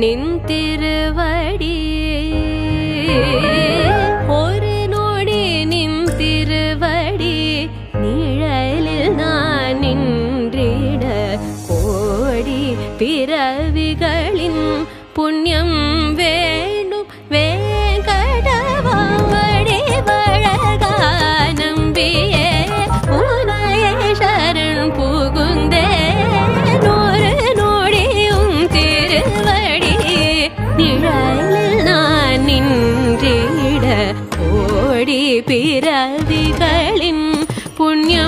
நின் திருவடி ஒரு நொடி நின் திருவடி நிழலில் நான் நின்றிட. கோடி பிறவிகளின் புண்ணியம் ஓடி பிறவிகளின் புண்ணியம் வே